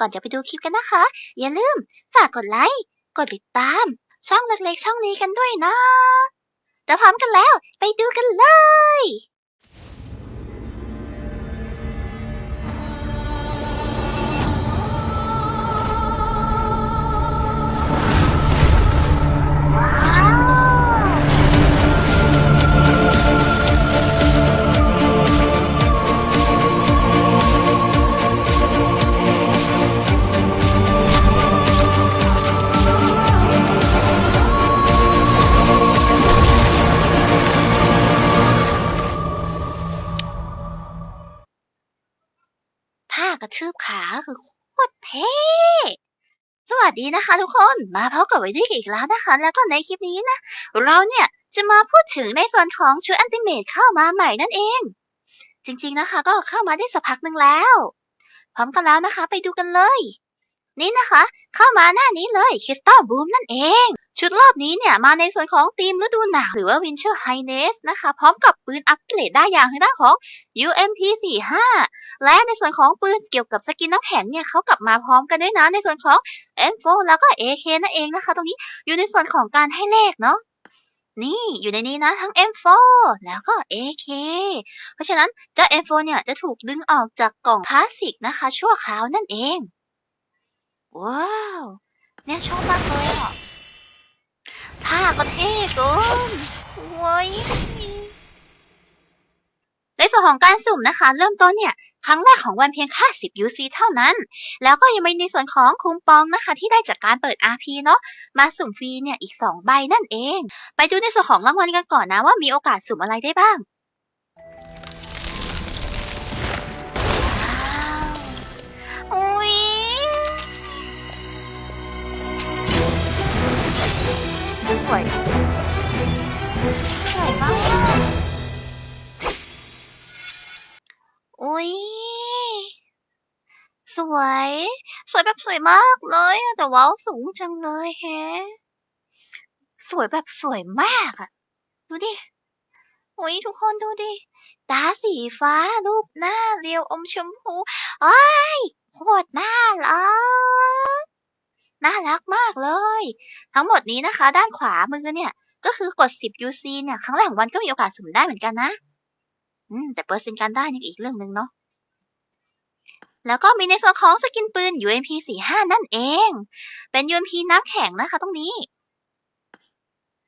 ก่อนจะไปดูคลิปกันนะคะ อย่าลืมฝากกดไลค์กดติดตาม ช่องเล็กๆช่องนี้กันด้วยนะแต่พร้อมกันแล้วไปดูกันเลยากระทืบขาคือโคตรเท่สวัสดีนะคะทุกคนมาพบกับไวดี้อีกแล้วนะคะ แล้วก็ในคลิปนี้นะ เราเนี่ยจะมาพูดถึงในส่วนของชุดอันติเมตเข้ามาใหม่นั่นเอง จริงๆนะคะ ก็เข้ามาได้สักพักหนึ่งแล้ว พร้อมกันแล้วนะคะ ไปดูกันเลย นี่นะคะ เข้ามาหน้านี้เลยคริสตัลบูมนั่นเอง ชุดรอบนี้เนี่ย มาในส่วนของทีมฤดูหนาวหรือว่า Winter Highness นะคะ พร้อมกับปืนอัปเกรดได้อย่างทางด้านของ UMP 45และในส่วนของปืนเกี่ยวกับสกินน้ำแข็งเนี่ยเขากลับมาพร้อมกันด้วยนะในส่วนของ M4 แล้วก็ AK นั่นเองนะคะ ตรงนี้อยู่ในส่วนของการให้เลขเนาะนี่อยู่ในนี้นะทั้ง M4 แล้วก็ AK เพราะฉะนั้นเจ้า M4 เนี่ยจะถูกดึงออกจากกล่องคลาสสิกนะคะ ชั่วคราวนั่นเอง ว้าว เนี่ยชอบมากเลยอะท่าก็เท่เกินโว้ยในส่วนของการสุ่มนะคะ เริ่มต้นเนี่ย ครั้งแรกของวันเพียงแค่ 10 UC เท่านั้น แล้วก็ยังมีในส่วนของคูปองนะคะ ที่ได้จากการเปิด RP เนาะมาสุ่มฟรีเนี่ยอีก 2 ใบนั่นเอง ไปดูในส่วนของรางวัลกันก่อนนะว่ามีโอกาสสุ่มอะไรได้บ้าง อุ๊ย สวย สวยแบบสวยมากเลยอะแต่ว้าวสูงจังเลยแฮะ สวยแบบสวยมากอะดูดิ อุ๊ย ทุกคนดูดิ ตาสีฟ้ารูปหน้าเรียวอมชมพูอ้ายโคตรน่ารัก น่ารักมากเลย ทั้งหมดนี้นะคะ ด้านขวามือเนี่ย ก็คือกด 10 UC เนี่ย ครั้งแรกของวันก็มีโอกาสสุ่มได้เหมือนกันนะ อืมแต่เปอร์เซ็นต์การได้นี่อีกเรื่องหนึ่งเนาะแล้วก็มีในส่วนของสกินปืน UMP 45นั่นเอง เป็น UMP น้ำแข็งนะคะตรงนี้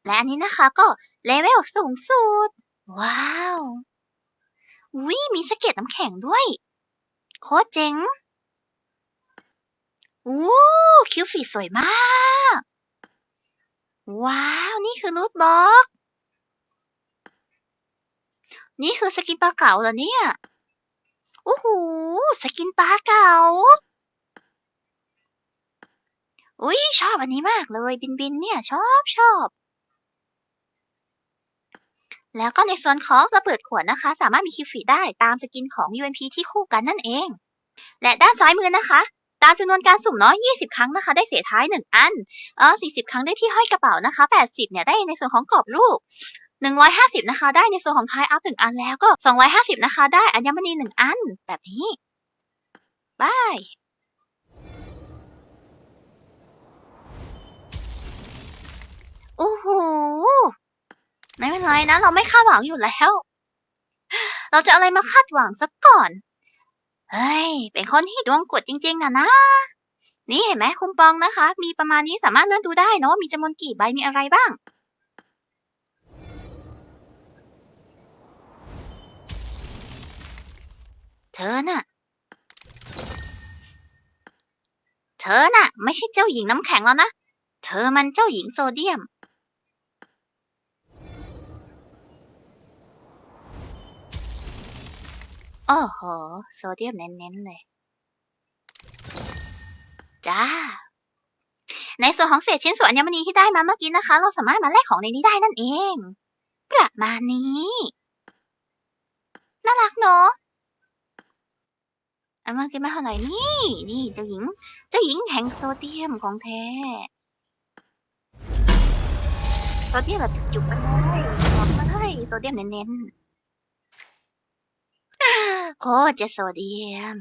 และอันนี้นะคะก็เลเวลสูงสุด ว้าววิมีสะเก็ดน้ำแข็งด้วย โคตรเจ๋งอู้คิวฟีสวยมาก ว้าว นี่คือรูทบล็อก นี่คือสกินปลาเก๋าเหรอเนี่ย โอ้โห สกินปลาเก๋า อุ้ยชอบอันนี้มากเลยบินบินเนี่ย ชอบชอบ แล้วก็ในส่วนของระเบิดขวดนะคะ สามารถมีคิวฟีได้ตามสกินของ UMP ที่คู่กันนั่นเอง และด้านซ้ายมือนะคะตามจำนวนการสุ่มเนาะ20 ครั้งนะคะ ได้เสียท้าย 1 อัน เออ40 ครั้งได้ที่ห้อยกระเป๋านะคะ 80 เนี่ย ได้ในส่วนของกรอบรูป 150 นะคะ ได้ในส่วนของทายอัพ1อันแล้วก็ 250 นะคะ ได้อัญมณี1อัน แบบนี้บายโอ้โหไม่เป็นไรนะ เราไม่คาดหวังอยู่แล้ว เราจะอะไรมาคาดหวังสักก่อน เฮ้ย เป็นคนที่ดวงกดจริง ๆนะนะ นี่เห็นไหมคุมปองนะคะ มีประมาณนี้สามารถเลื่อนดูได้เนอะมีจำนวนกี่ใบมีอะไรบ้าง เธอน่ะ เธอน่ะ ไม่ใช่เจ้าหญิงน้ำแข็งแล้วนะ เธอมันเจ้าหญิงโซเดียม โอ้โห โซเดียมเน้นๆเลย จ้า ในส่วนของเศษชิ้นส่วนอัญมณีที่ได้มาเมื่อกี้นะคะ เราสามารถมาแลกของในนี้ได้นั่นเอง ประมาณนี้ น่ารักเนาะ อามากินมาเท่าไหร่นี่นี่เจ้าหญิง เจ้าหญิงแห่งโซเดียมของแท้โซเดียมแบบจุกๆไปเลยบอกเลยโซเดียมเน้นๆโคตรจะโซเดียม